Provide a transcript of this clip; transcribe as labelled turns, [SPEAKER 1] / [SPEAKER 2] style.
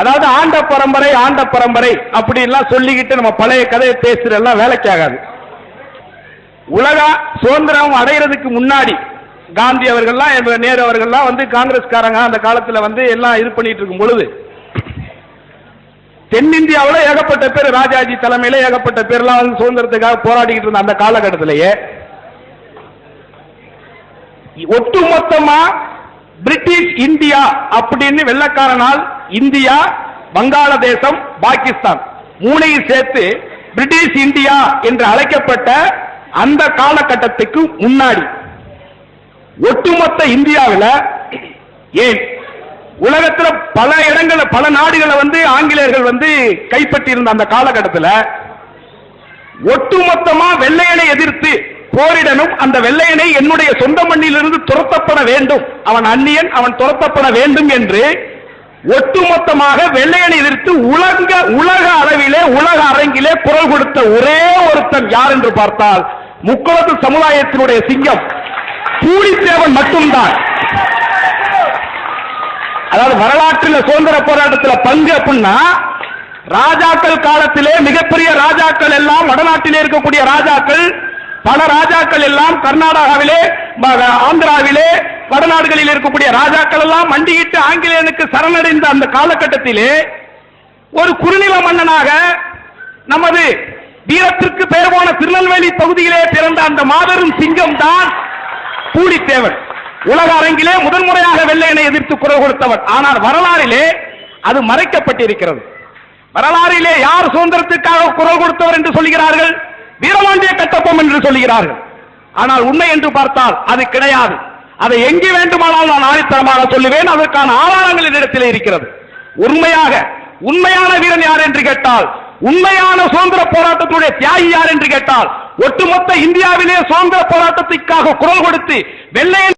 [SPEAKER 1] அதாவது ஆண்ட பரம்பரை ஆண்ட பரம்பரை அப்படின்லாம் சொல்லிக்கிட்டு நம்ம பழைய கதையை பேசுறதெல்லாம் வேலைக்கு ஆகாது உலக சுதந்திரம் அடைகிறதுக்கு முன்னாடி காந்தி அவர்கள்லாம் இப்ப நேரு அவர்கள்லாம் வந்து காங்கிரஸ்காரங்க. அந்த காலத்தில் வந்து எல்லாம் இது பண்ணிட்டு இருக்கும் பொழுது தென்னிந்தியாவில் ஏகப்பட்ட பேர் ராஜாஜி தலைமையில் ஏகப்பட்ட பேர்லாம் வந்து சுதந்திரத்துக்காக போராடிக்கிட்டு இருந்த அந்த காலகட்டத்திலேயே ஒட்டுமொத்தமா பிரிட்டிஷ் இந்தியா அப்படின்னு வெள்ளக்காரனால் இந்தியா வங்காளதேசம் பாகிஸ்தான். மூணையும் சேர்த்து பிரிட்டிஷ் இந்தியா என்று அழைக்கப்பட்ட அந்த காலகட்டத்துக்கு முன்னாடி. ஒட்டுமொத்த இந்தியாவில் ஏன்? உலகத்தில் பல இடங்களில் பல நாடுகளை வந்து ஆங்கிலேயர்கள் வந்து கைப்பற்றி இருந்த அந்த காலகட்டத்தில் ஒட்டுமொத்தமா வெள்ளையனை எதிர்த்து போரிடனும் அந்த வெள்ளையனை என்னுடைய சொந்த மண்ணிலிருந்து துரத்தப்பட வேண்டும். அவன் அந்நியன் அவன் துரத்தப்பட வேண்டும் என்று ஒட்டுமொத்தமாக வெள்ளையனை எதிர்த்து உலக உலக அளவிலே உலக அரங்கிலே குரல் கொடுத்த ஒரே ஒருத்தன் யார் என்று பார்த்தால் முக்குளத்து சமுதாயத்தினுடைய சிங்கம் பூலித்தேவன் மட்டும்தான். அதாவது வரலாற்றில் சுதந்திர போராட்டத்தில் பங்கு அப்படின்னா ராஜாக்கள் காலத்திலே மிகப்பெரிய ராஜாக்கள் எல்லாம் வடநாட்டிலே இருக்கக்கூடிய ராஜாக்கள் பல ராஜாக்கள் எல்லாம் கர்நாடகாவிலே ஆந்திராவிலே வடநாடுகளில் இருக்கக்கூடிய ராஜாக்கள் எல்லாம் மண்டியிட்டு ஆங்கிலேயனுக்கு சரணடைந்த அந்த காலகட்டத்திலே ஒரு குறுநில மன்னனாக நமது வீரத்திற்கு பெயர் போன திருநெல்வேலி பகுதியிலே பிறந்த அந்த மாபெரும் சிங்கம் தான் பூலித்தேவன். உலக அரங்கிலே முதன் முறையாக வெள்ளையனை எதிர்த்து குரல் கொடுத்தவர் ஆனால் வரலாறிலே அது மறைக்கப்பட்டிருக்கிறது. வரலாறிலே யார் சுதந்திரத்துக்காக குரல் கொடுத்தவர் என்று சொல்கிறார்கள்? வீரபாண்டிய கட்டப்பம் என்று சொல்கிறார்கள் ஆனால் உண்மை என்று பார்த்தால் அது கிடையாது. அதை எங்கு வேண்டுமானால் நான் ஆணித்தரமாக சொல்லுவேன். அதற்கான ஆதாரங்கள் என்னிடத்தில் இருக்கிறது. உண்மையாக உண்மையான வீரன் யார் என்று கேட்டால் உண்மையான சுதந்திர போராட்டத்துடைய தியாகி யார் என்று கேட்டால் ஒட்டுமொத்த இந்தியாவிலே சுதந்திர போராட்டத்திற்காக குரல் கொடுத்து வெள்ளையன்